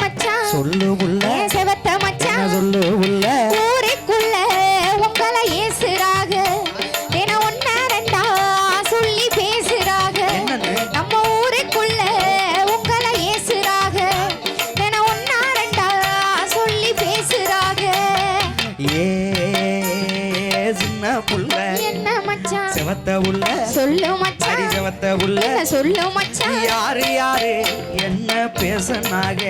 மச்சான் சொல்லு உள்ள. செவத்த மச்சான் சொல்லு உள்ள. ஊருக்குள்ள உங்களை ஏசுறாக. தினம் ஒன்னா ரெண்டா சொல்லி பேசுறாக? நம்ம ஊருக்குள்ள உங்களை ஏசுறாக. தினம் ஒன்னா ரெண்டா சொல்லி பேசுறாக. ஏ சின்ன புள்ள. என்ன மச்சான் செவத்த உள்ள. சொல்லு மச்சான் செவத்த உள்ள. சொல்லு மச்சான் யாரு யாரு? என்ன பேசனாக?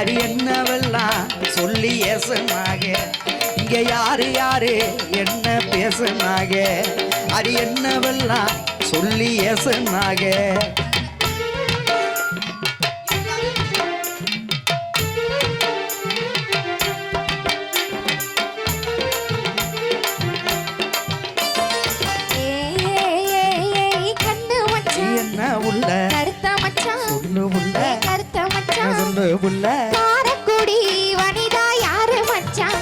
அது என்னவெல்லாம் சொல்லி ஏசமாக? இங்க யாரு யாரு? என்ன பேசனாக அது என்னவெல்லாம் சொல்லி ஏசனாக காரக்குடி வனிதா யாரு மச்சான்?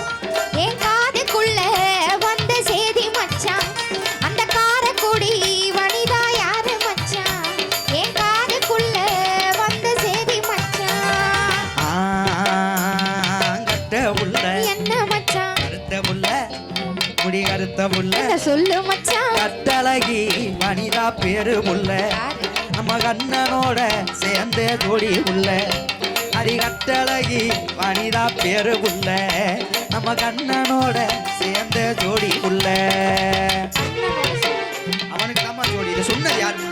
என் காதுக்குள்ள வந்த சேதி மச்சான். அந்த காரக்குடி வனிதா யாரு மச்சான்? என் காதுக்குள்ள வந்த சேதி மச்சான். கட்ட உள்ள. என்ன மச்சான்? கருத்த உள்ள. முடி கருத்த என்ன சொல்லு மச்சான்? கட்டழகி வனிதா பேரு உள்ள. யாரு? நம்ம கண்ணனோட சேர்ந்த ஜோடி உள்ள. அடி கட்டழகி வனிதா பேரு உள்ள நம்ம கண்ணனோட சேர்ந்த ஜோடி உள்ள அவனுக்கு தாம்மா ஜோடி இதை சொன்னது யாரு?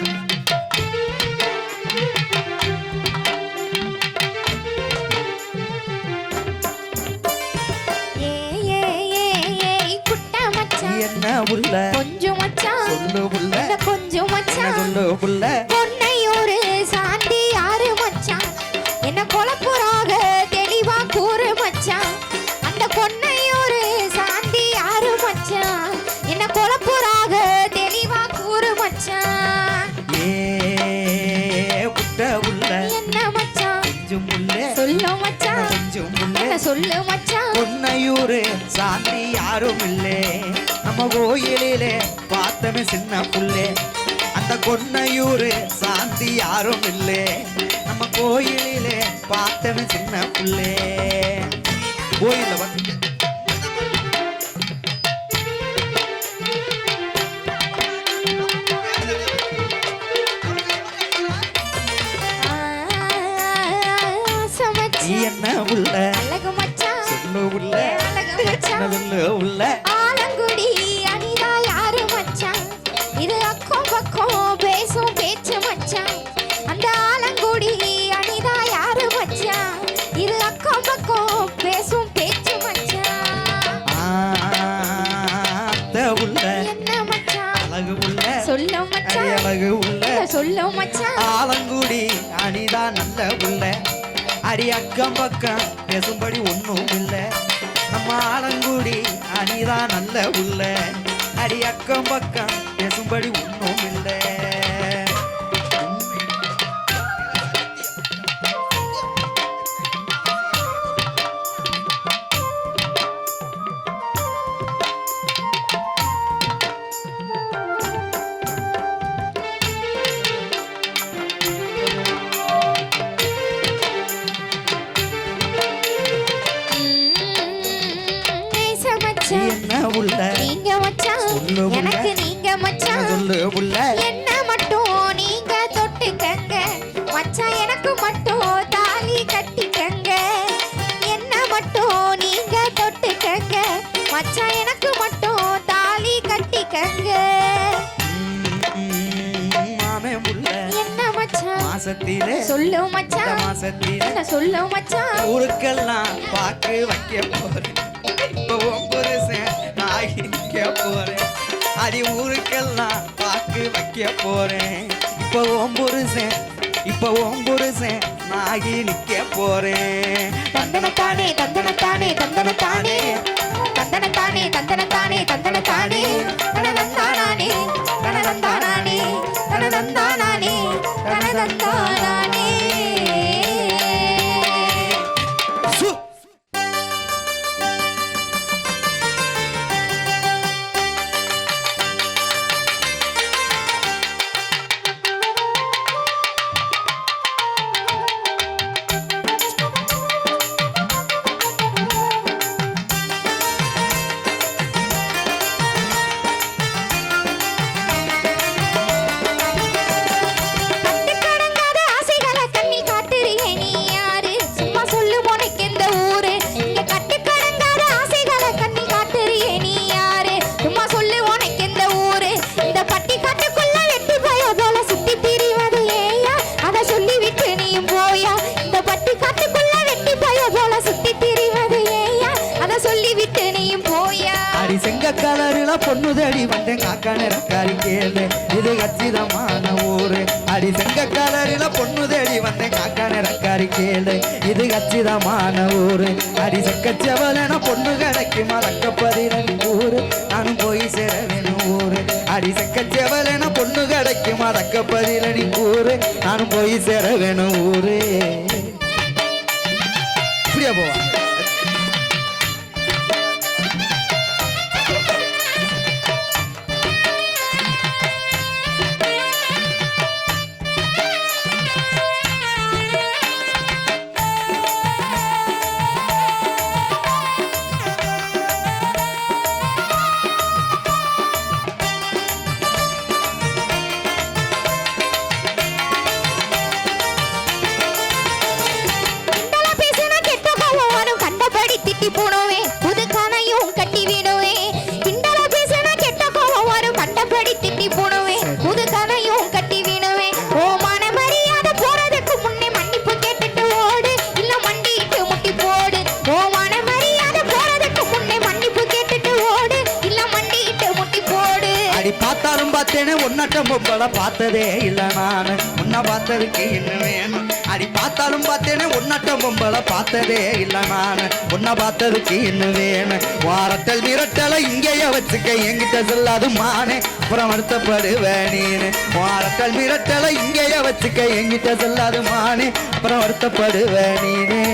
என்ன உள்ள பொன்னையூரு சாந்தி யாரும் இல்லே நம்ம கோயிலிலே பார்த்தமே சின்ன புள்ளே. அந்த கொன்னையூரு சாந்தி யாரும் இல்லே நம்ம கோயிலிலே பார்த்தமே சின்ன புள்ளே. கோயில்ல வந்து ஆலங்குடி அணிதா நல்ல உள்ள. அடி அக்கம் பக்கம் பேசும்படி ஒன்றும் இல்லை. மாசத்திலே. சொல்லு மச்சான். மாசத்திலே. என்ன சொல்லு மச்சான். ஊருக்கெல்லாம் பாக்கு வைக்க போறேன். இப்போ புருஷன் நாகி நிக்க போறேன். அடி ஊருக்கெல்லாம் பாக்கு வைக்க போறேன். இப்போ உன் புருஷன் இப்போ புருஷன் நாகி நிக்க போறேன். தந்தனத்தானே தந்தனத்தானே தந்தனத்தானே. தந்தனத்தானே தந்தனத்தானே தந்தனத்தானே. கேளி விட்டு நீயும் போயா? அடி செங்க பொண்ணு தேடி வந்தேன் காக்கா நிறக்காரி கேளு. இது கச்சிதமான ஊரு. அடி செங்க கலருல பொண்ணு தேடி வந்தேன் காக்கா நிறக்காரி கேளு. இது கச்சிதமான ஊரு. அடி செக்கச்சவலன பொண்ணு கிடைக்குமா ரக்கப்பதிரன் ஊரு. நானும் போய் சேர வேணும் ஊரு. அடி செக்கச்சவலன பொண்ணு கிடைக்குமா ரக்கப்பதிரனி ஊரு. நானும் போய் சேர வேணும் ஊரு. இப்படியா போவா? கட்டி திட்டி புது கனையும் கட்டி விடுவே கிண்டலா பேசினா கெட்ட கோவம் வரும் கண்டபடி திட்டி போடுவேன் புது கனையும் கட்டி விடுவே ஓ மன மரியாதை போறதுக்கு முன்னே மன்னிப்பு கேட்டுட்டு ஓடு. இல்ல மண்டிட்டு முட்டி போடு. ஓ மன மரியாதை போறதுக்கு முன்னே மன்னிப்பு கேட்டுட்டு ஓடு. இல்ல மண்டிட்டு முட்டி போடு. அடி பார்த்தாலும் பார்த்தேன்னு ஒன்னாட்டம் பொம்பளை பார்த்ததே இல்ல நானு. உன்னை பார்த்ததுக்கு என்ன வேணும் அடி பார்த்தாலும் பார்த்தேனே உன்னட்ட பொம்பளை பார்த்ததே இல்லை நான். உன்னை பார்த்ததுக்கு என்ன வேணும் வாரத்தல் விரட்டலை இங்கேயே வச்சுக்க எங்கிட்ட சொல்லாது மானே. அப்புறம் வருத்தப்படுவேன் நீனு. வாரத்தல் விரட்டலை இங்கேயே வச்சுக்க எங்கிட்ட சொல்லாது மானே. அப்புறம் வருத்தப்படுவேன் நீனே.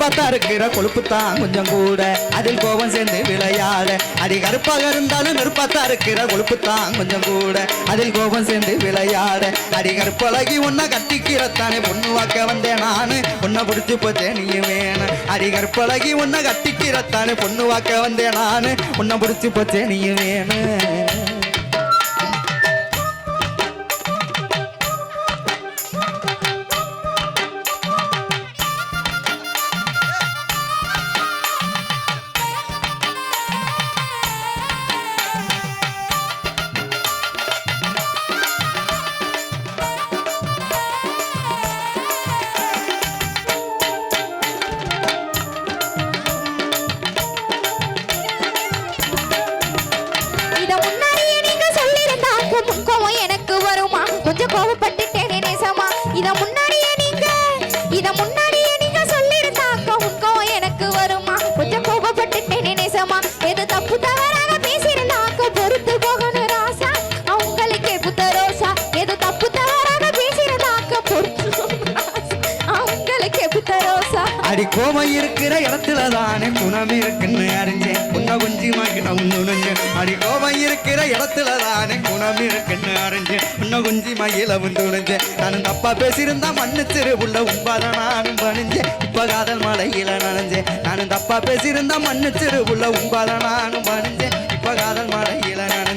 கருப்பாத்தா இருக்கிற கொழுப்புத்தான் கொஞ்சம் கூட. அதில் கோபம் சேர்ந்து விளையாட. அடி கருப்பாக இருந்தாலும் நெருப்பாத்தா இருக்கிற கொழுப்புத்தான் கொஞ்சம் கூட. அதில் கோபம் சேர்ந்து விளையாட. அடி கருப்பழகி உன்னை கட்டிக்கிறத்தானே பொண்ணு வாக்க வந்தேன் நானு. உன்னை பிடிச்சி போச்சே நீ வேணும் அடி கருப்பழகி உன்னை கட்டிக்கிறத்தானே பொண்ணு வாக்க வந்தேன் நானு. உன்னை பிடிச்சி போச்சே நீ வேணும் இருக்கிற இடத்துல தானே குணம் இருக்குன்னு அறிஞ்சேன். உன்னை கொஞ்சி மாக்கிட்ட உன்னு அடி கோபம் இருக்கிற இடத்துல தானே குணம் இருக்குன்னு அறிஞ்சேன். உன்னை குஞ்சி மயில உந்துழைஞ்சேன் நான் தப்பா பேசியிருந்தா மன்னிச்சிரு உள்ள உண்பாத நானும் பணிஞ்சேன். இப்ப காதல் மலையில நனைஞ்சேன். நான் தப்பா பேசியிருந்தா மன்னிச்சிரு உள்ள உண்பாத நானும் பணிஞ்சேன். இப்ப காதல் மலையில நனை